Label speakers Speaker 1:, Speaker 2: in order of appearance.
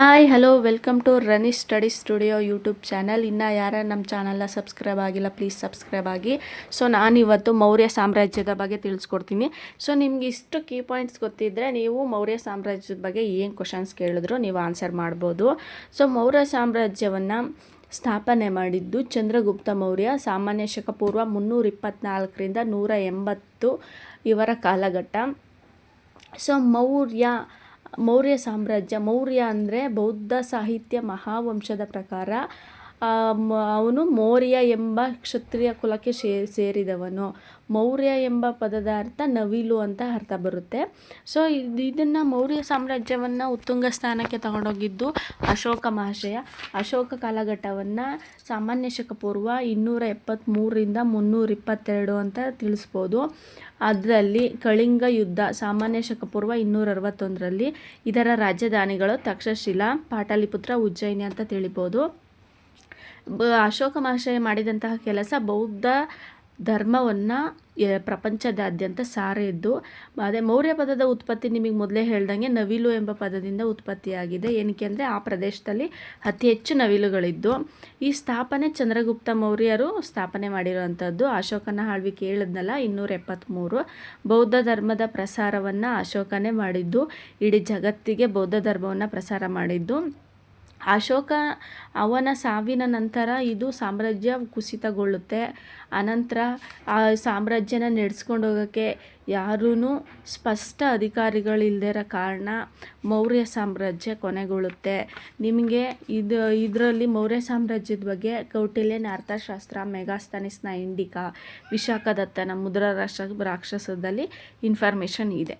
Speaker 1: Hi, hello, welcome to Rani study studio YouTube channel. ಇನ್ನು ಯಾರ ನಮ್ಮ ಚಾನಲ್ನ ಸಬ್ಸ್ಕ್ರೈಬ್ ಆಗಿಲ್ಲ, ಪ್ಲೀಸ್ ಸಬ್ಸ್ಕ್ರೈಬ್ ಆಗಿ. ಸೊ ನಾನಿವತ್ತು ಮೌರ್ಯ ಸಾಮ್ರಾಜ್ಯದ ಬಗ್ಗೆ ತಿಳಿಸ್ಕೊಡ್ತೀನಿ. ಸೊ, ನಿಮ್ಗೆ ಇಷ್ಟು ಕೀ ಪಾಯಿಂಟ್ಸ್ ಗೊತ್ತಿದ್ದರೆ ನೀವು ಮೌರ್ಯ ಸಾಮ್ರಾಜ್ಯದ ಬಗ್ಗೆ ಏನು ಕ್ವಶನ್ಸ್ ಕೇಳಿದ್ರು ನೀವು ಆನ್ಸರ್ ಮಾಡ್ಬೋದು. ಸೊ, ಮೌರ್ಯ ಸಾಮ್ರಾಜ್ಯವನ್ನು ಸ್ಥಾಪನೆ ಮಾಡಿದ್ದು ಚಂದ್ರಗುಪ್ತ ಮೌರ್ಯ. ಸಾಮಾನ್ಯ ಶಕ ಪೂರ್ವ ಮುನ್ನೂರ ಇಪ್ಪತ್ತ್ನಾಲ್ಕರಿಂದ ನೂರ ಇವರ ಕಾಲಘಟ್ಟ. ಸೊ, ಮೌರ್ಯ ಮೌರ್ಯ ಸಾಮ್ರಾಜ್ಯ ಮೌರ್ಯ ಅಂದರೆ ಬೌದ್ಧ ಸಾಹಿತ್ಯ ಮಹಾವಂಶದ ಪ್ರಕಾರ ಅವನು ಮೌರ್ಯ ಎಂಬ ಕ್ಷತ್ರಿಯ ಕುಲಕ್ಕೆ ಸೇರಿದವನು. ಮೌರ್ಯ ಎಂಬ ಪದದ ಅರ್ಥ ನವಿಲು ಅಂತ ಅರ್ಥ ಬರುತ್ತೆ. ಸೊ ಇದು, ಇದನ್ನು ಮೌರ್ಯ ಸಾಮ್ರಾಜ್ಯವನ್ನು ಉತ್ತುಂಗ ಸ್ಥಾನಕ್ಕೆ ತಗೊಂಡೋಗಿದ್ದು ಅಶೋಕ ಮಹಾಶಯ. ಅಶೋಕ ಕಾಲಘಟ್ಟವನ್ನು ಸಾಮಾನ್ಯ ಶಕ ಪೂರ್ವ ಇನ್ನೂರ ಎಪ್ಪತ್ತ್ಮೂರರಿಂದ ಮುನ್ನೂರ ಇಪ್ಪತ್ತೆರಡು ಅಂತ ತಿಳಿಸ್ಬೋದು. ಅದರಲ್ಲಿ ಕಳಿಂಗ ಯುದ್ಧ, ಸಾಮಾನ್ಯ ಶಕಪೂರ್ವ ಇನ್ನೂರ ಅರವತ್ತೊಂದರಲ್ಲಿ ಇದರ ರಾಜಧಾನಿಗಳು ತಕ್ಷಶಿಲಾ, ಪಾಟಲಿಪುತ್ರ, ಉಜ್ಜಯಿನಿ ಅಂತ ತಿಳಿಬೋದು. ಅಶೋಕ ಮಹಾಶಯ ಮಾಡಿದಂತಹ ಕೆಲಸ ಬೌದ್ಧ ಧರ್ಮವನ್ನು ಪ್ರಪಂಚದಾದ್ಯಂತ ಸಾರಿದ್ದು. ಅದೇ ಮೌರ್ಯ ಪದದ ಉತ್ಪತ್ತಿ ನಿಮಗೆ ಮೊದಲೇ ಹೇಳ್ದಂಗೆ ನವಿಲು ಎಂಬ ಪದದಿಂದ ಉತ್ಪತ್ತಿಯಾಗಿದೆ. ಏನಕ್ಕೆ ಅಂದರೆ ಆ ಪ್ರದೇಶದಲ್ಲಿ ಅತಿ ಹೆಚ್ಚು ನವಿಲುಗಳಿದ್ದು. ಈ ಸ್ಥಾಪನೆ ಚಂದ್ರಗುಪ್ತ ಮೌರ್ಯರು ಸ್ಥಾಪನೆ ಮಾಡಿರುವಂಥದ್ದು ಅಶೋಕನ ಆಳ್ವಿಕೆ ಹೇಳಿದ್ನಲ್ಲ ಇನ್ನೂರ ಎಪ್ಪತ್ತ್ಮೂರು ಬೌದ್ಧ ಧರ್ಮದ ಪ್ರಸಾರವನ್ನು ಅಶೋಕನೇ ಮಾಡಿದ್ದು. ಇಡೀ ಜಗತ್ತಿಗೆ ಬೌದ್ಧ ಧರ್ಮವನ್ನು ಪ್ರಸಾರ ಮಾಡಿದ್ದು. ಅಶೋಕ, ಅವನ ಸಾವಿನ ನಂತರ ಇದು ಸಾಮ್ರಾಜ್ಯ ಕುಸಿತಗೊಳ್ಳುತ್ತೆ. ಅನಂತರ ಆ ಸಾಮ್ರಾಜ್ಯನ ನಡೆಸ್ಕೊಂಡು ಹೋಗೋಕ್ಕೆ ಯಾರೂ ಸ್ಪಷ್ಟ ಅಧಿಕಾರಿಗಳಿಲ್ಲದಿರೋ ಕಾರಣ ಮೌರ್ಯ ಸಾಮ್ರಾಜ್ಯ ಕೊನೆಗೊಳ್ಳುತ್ತೆ. ನಿಮಗೆ ಇದು, ಇದರಲ್ಲಿ ಮೌರ್ಯ ಸಾಮ್ರಾಜ್ಯದ ಬಗ್ಗೆ ಕೌಟಿಲ್ಯನ ಅರ್ಥಶಾಸ್ತ್ರ ಮೆಗಾಸ್ತನಿಸ್ನ ಇಂಡಿಕಾ ವಿಶಾಖದತ್ತನ ಮುದ್ರ ರಾಷ್ಟ್ರ ರಾಕ್ಷಸದಲ್ಲಿ ಇನ್ಫಾರ್ಮೇಷನ್ ಇದೆ.